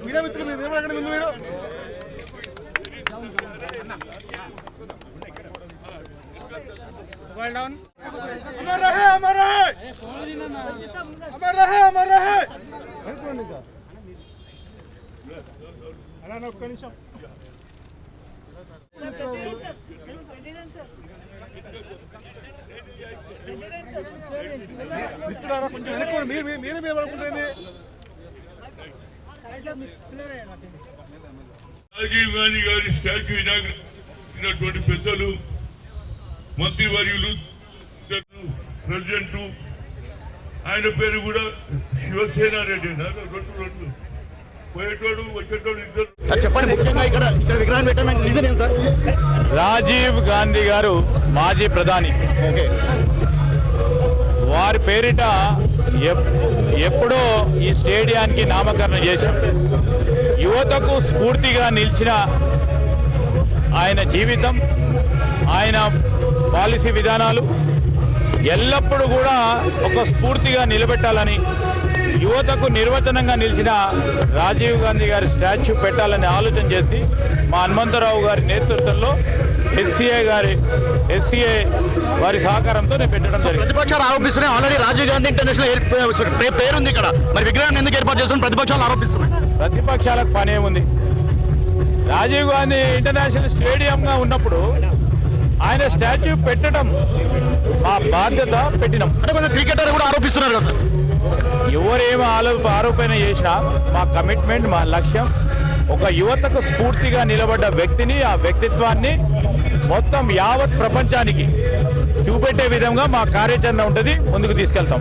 Media మిత్రులు మీరు నిలబడకండి ముందు మీరు मोबाइल डाउन अमर रहे అలా ఒక్క నిమిషం మిత్రులారా కొంచెం వెనక్కి మీరు మీరే మీద పడుకుంటుంది రాజీవ్ గాంధీ గారి స్టాచ్యూ ఇనాగ్రేషన్ పెద్దలు మంత్రివర్యులు ప్రెసిడెంట్ ఆయన పేరు కూడా శివసేన రెడ్డి రెండు రెండు. పోయేటోడు వచ్చేటోడు ఇద్దరు. చెప్పండి. ముఖ్యంగా ఇక్కడ ఇక్కడ విగ్రహం పెట్టడానికి రీజన్ ఏం సార్? రాజీవ్ గాంధీ గారు మాజీ ప్రధాని. ఓకే. వారి పేరిట ఎప్- ఎప్పుడో ఈ స్టేడియానికి నామకరణం చేశాం యువతకు స్ఫూర్తిగా నిలిచిన ఆయన జీవితం ఆయన పాలసీ విధానాలు ఎల్లప్పుడూ కూడా ఒక స్ఫూర్తిగా నిలబెట్టాలని యువతకు నిర్వచనంగా నిలిచిన రాజీవ్ గాంధీ గారి స్టాచ్యూ పెట్టాలని ఆలోచన చేసి మా హనుమంతరావు గారి నేతృత్వంలో ఎస్సీఏ గారి ఎస్సీఏ వారి సహకారంతో నేను పెట్టడం జరిగింది. ప్రతిపక్షాలు ఆరోపిస్తున్నాయి. ఆల్రెడీ రాజీవ్ గాంధీ ఇంటర్నేషనల్ పే- పేరుంది ఇక్కడ. మరి విగ్రహం ఎందుకు ఏర్పాటు చేస్తున్న ప్రతిపక్షాలు ఆరోపిస్తున్నాయి. ప్రతిపక్షాలకు పని ఏముంది రాజీవ్ గాంధీ ఇంటర్నేషనల్ స్టేడియంగా ఉన్నప్పుడు ఆయన స్టాచ్యూ పెట్టడం మా బాధ్యత పెట్టినాం. అంటే కొంచెం క్రికెటర్ కూడా ఆరోపిస్తున్నారు కదా ఎవరేమి ఆలోప ఆరోపణ చేసినా మా కమిట్మెంట్ మా లక్ష్యం ఒక యువతకు స్ఫూర్తిగా నిలబడ్డ వ్యక్తిని ఆ వ్యక్తిత్వాన్ని మొత్తం యావత్ ప్రపంచానికి చూపెట్టే విధంగా మా కార్యాచరణ ఉంటుంది. ముందుకు తీసుకెళ్తాం.